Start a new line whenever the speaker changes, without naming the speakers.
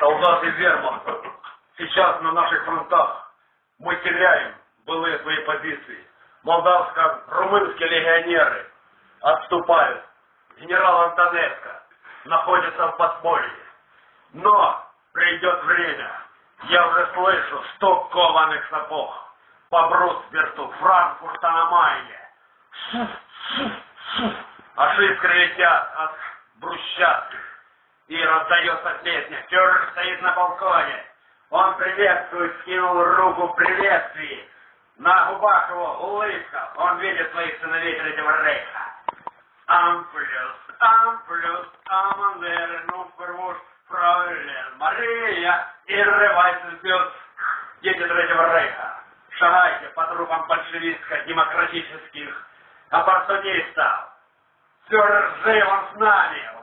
Солдаты вермахта, сейчас на наших фронтах мы теряем былые свои позиции. Молдавско-румынские легионеры отступают. Генерал Антонеско находится в подполье. Но придет время, я уже слышу стук кованых сапог по Брусберту, Франкфурта на Майне. Аж искры летят от брусчатки. И раздается песня. Фюрер стоит на балконе. Он приветствует, скинул руку приветствии. На губах его улыбка. Он видит своих сыновей Третьего Рейха. Амплюс, амплюс, амандеры, ну первуш, фройлен, Мария, и рывается вперед. Дети Третьего Рейха, шагайте по трупам большевистско-демократических оппортунистов. Фюрер жив, он с нами!